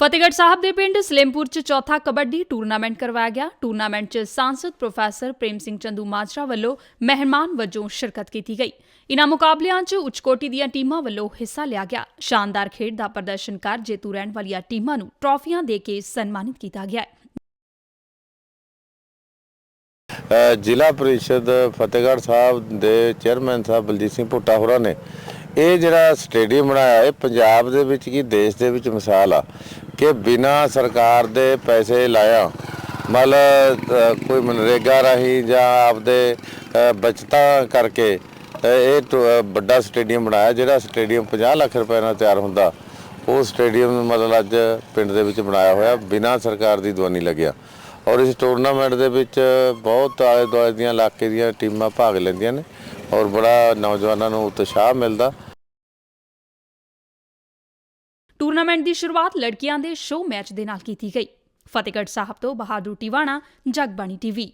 ਫਤਿਹਗੜ੍ਹ ਸਾਹਿਬ ਦੇ ਪਿੰਡ ਸਲੇਮਪੁਰ 'ਚ ਚੌਥਾ ਕਬੱਡੀ ਟੂਰਨਾਮੈਂਟ ਕਰਵਾਇਆ ਗਿਆ। ਟੂਰਨਾਮੈਂਟ 'ਚ ਸਾਂਸਦ ਪ੍ਰੋਫੈਸਰ ਪ੍ਰੇਮ ਸਿੰਘ ਚੰਦੂ ਮਾਜਰਾ ਵੱਲੋਂ ਮਹਿਮਾਨ ਵਜੋਂ ਸ਼ਿਰਕਤ ਕੀਤੀ ਗਈ। ਇਨ੍ਹਾਂ ਮੁਕਾਬਲਿਆਂ 'ਚ ਉੱਚਕੋਟੀ ਦੀਆਂ ਟੀਮਾਂ ਵੱਲੋਂ ਹਿੱਸਾ ਲਿਆ ਗਿਆ। ਸ਼ਾਨਦਾਰ ਖੇਡ ਦਾ ਪ੍ਰਦਰਸ਼ਨ ਕਰ ਜੇਤੂ ਰਹਿਣ ਵਾਲੀਆਂ ਟੀਮਾਂ ਨੂੰ ਟਰਾਫੀਆਂ ਦੇ ਕੇ ਸਨਮਾਨਿਤ ਕੀਤਾ ਗਿਆ ਜ਼ਿਲ੍ਹਾ ਪ੍ਰੀਸ਼ਦ ਫਤਿਹਗੜ੍ਹ ਸਾਹਿਬ ਦੇ ਚੇਅਰਮੈਨ ਸਾਹਿਬ ਬਲਜੀਤ ਸਿੰਘ ਭੁੱਟਾ ਹੋਰਾਂ ਨੇ ਇਹ ਜਿਹੜਾ ਸਟੇਡੀਅਮ ਬਣਾਇਆ ਇਹ ਪੰਜਾਬ ਦੇ ਵਿੱਚ ਕੀ ਦੇਸ਼ ਦੇ ਵਿੱਚ ਮਿਸਾਲ ਆ ਕਿ ਬਿਨਾ ਸਰਕਾਰ ਦੇ ਪੈਸੇ ਲਾਇਆ ਮਤਲਬ ਕੋਈ ਮਨਰੇਗਾ ਰਾਹੀਂ ਜਾਂ ਆਪਦੇ ਅ, ਬਚਤਾਂ ਕਰਕੇ ਇਹ ਟੂ- ਵੱਡਾ ਸਟੇਡੀਅਮ ਬਣਾਇਆ ਜਿਹੜਾ ਸਟੇਡੀਅਮ 50 ਲੱਖ ਰੁਪਏ ਨਾਲ ਤਿਆਰ ਹੁੰਦਾ ਉਹ ਸਟੇਡੀਅਮ ਮਤਲਬ ਅੱਜ ਪਿੰਡ ਦੇ ਵਿੱਚ ਬਣਾਇਆ ਹੋਇਆ ਬਿਨਾ ਸਰਕਾਰ ਦੀ ਦਵਾਨੀ ਲੱਗਿਆ। ਔਰ ਇਸ ਟੂਰਨਾਮੈਂਟ ਦੇ ਵਿੱਚ ਬਹੁਤ ਆਲੇ ਦੁਆਲੇ ਦੀਆਂ ਇਲਾਕੇ ਦੀਆਂ ਟੀਮਾਂ ਭਾਗ ਲੈਂਦੀਆਂ ਨੇ ਔਰ ਬੜਾ ਨੌਜਵਾਨਾਂ ਨੂੰ ਉਤਸ਼ਾਹ ਮਿਲਦਾ ਟੂਰਨਾਮੈਂਟ ਦੀ ਸ਼ੁਰੂਆਤ ਲੜਕੀਆਂ ਦੇ ਸ਼ੋਅ ਮੈਚ ਦੇ ਨਾਲ ਕੀਤੀ ਗਈ। ਫਤਿਹਗੜ੍ਹ ਸਾਹਿਬ ਤੋਂ ਬਹਾਦਰ ਟਿਵਾਣਾ, ਜਗਬਾਣੀ ਟੀਵੀ।